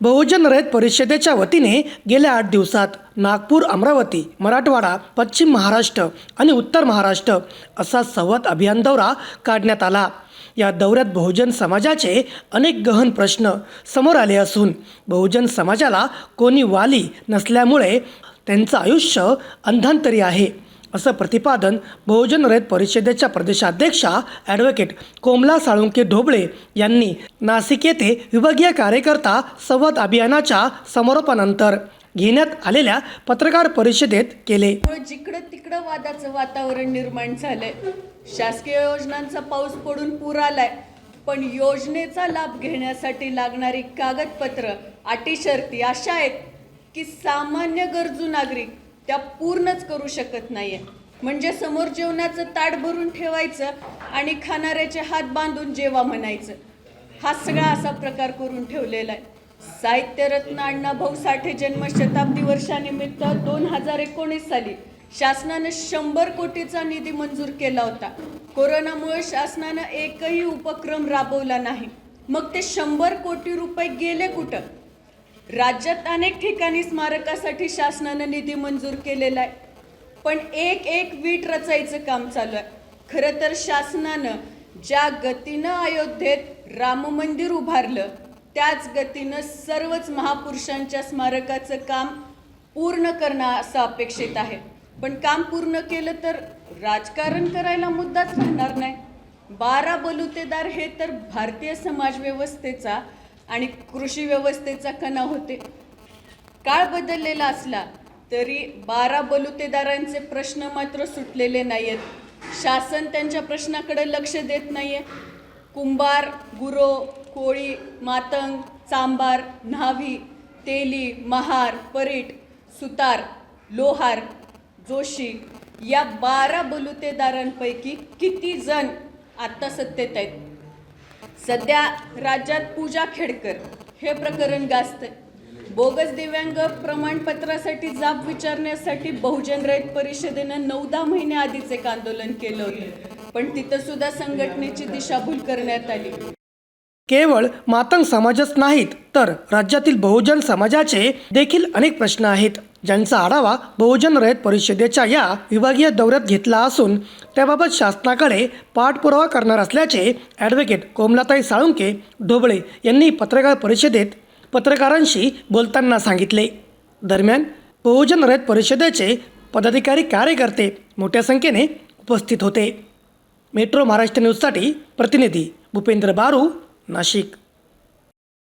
बहुजन रयत परिषदेच्या वतीने गेल्या आठ दिवसात नागपूर अमरावती मराठवाडा पश्चिम महाराष्ट्र आणि उत्तर महाराष्ट्र असा संवाद अभियान दौरा काढण्यात आला. या दौऱ्यात बहुजन समाजाचे अनेक गहन प्रश्न समोर आले असून बहुजन समाजाला कोणी वाली नसल्यामुळे त्यांचं आयुष्य अंधांतरी आहे. असं प्रतिपादन बहुजन रयत परिषदेच्या प्रदेशाध्यक्षा ॲडव्होकेट कोमला साळुंके ढोबळे यांनी नाशिक येथे विभागीय कार्यकर्ता संवाद अभियानाच्या समारोपानंतर घेण्यात आलेल्या पत्रकार परिषदेत केले. त्यामुळे जिकडं तिकडं वादाचं वातावरण निर्माण झालंय शासकीय योजनांचा पाऊस पडून पूर आलाय पण योजनेचा लाभ घेण्यासाठी लागणारी कागदपत्र अटी शर्ती अशा आहेत की सामान्य गरजू नागरिक त्या पूर्णच करू शकत नाही आहे म्हणजे समोर जेवणाचं ताट भरून ठेवायचं आणि खाणाऱ्याचे हात बांधून जेवा म्हणायचं. हा सगळा असा प्रकार करून ठेवलेला आहे. साहित्यरत्न अण्णाभाऊ साठे जन्मशताब्दी वर्षानिमित्त दोन हजार एकोणीस साली शासनानं शंभर कोटीचा निधी मंजूर केला होता. कोरोनामुळे शासनानं एकही उपक्रम राबवला नाही. मग ते शंभर कोटी रुपये गेले कुठं? राज्यात अनेक ठिकाणी स्मारकासाठी शासनानं निधी मंजूर केलेला आहे. पण एक एक वीट रचायचं काम चालू आहे. खरं तर शासनानं ज्या गतीनं अयोध्येत राम मंदिर उभारलं त्याच गतीनं सर्वच महापुरुषांच्या स्मारकाचं काम पूर्ण करणं असं अपेक्षित आहे. पण काम पूर्ण केलं तर राजकारण करायला मुद्दाच राहणार नाही. बारा बलुतेदार हे तर भारतीय समाजव्यवस्थेचा आणि कृषी व्यवस्थेचा कणा होते. काळ बदललेला असला तरी बारा बलुतेदारांचे प्रश्न मात्र सुटलेले नाही आहेत शासन त्यांच्या प्रश्नाकडे लक्ष देत नाही आहे कुंभार गुरो कोळी मातंग चांबार न्हावी तेली महार परीट सुतार लोहार जोशी या बारा बलुतेदारांपैकी किती जण आत्ता सत्तेत आहेत? सध्या राज्यात पूजा खेडकर हे प्रकरण गाजतंय. बोगस दिव्यांग प्रमाणपत्रासाठी जाब विचारण्यासाठी बहुजन रयत परिषदेनं नऊदा महिने आधीच एक आंदोलन केलं होतं. पण तिथं सुद्धा संघटनेची दिशाभूल करण्यात आली. केवळ मातंग समाजच नाहीत तर राज्यातील बहुजन समाजाचे देखील अनेक प्रश्न आहेत. ज्यांचा आढावा बहुजन रयत परिषदेच्या या विभागीय दौऱ्यात घेतला असून त्याबाबत शासनाकडे पाठपुरावा करणार असल्याचे ॲडव्होकेट कोमलाताई साळुंके ढोबळे यांनी पत्रकार परिषदेत पत्रकारांशी बोलताना सांगितले. दरम्यान बहुजन रयत परिषदेचे पदाधिकारी कार्यकर्ते मोठ्या संख्येने उपस्थित होते. मेट्रो महाराष्ट्र न्यूजसाठी प्रतिनिधी भूपेंद्र बारू नाशिक.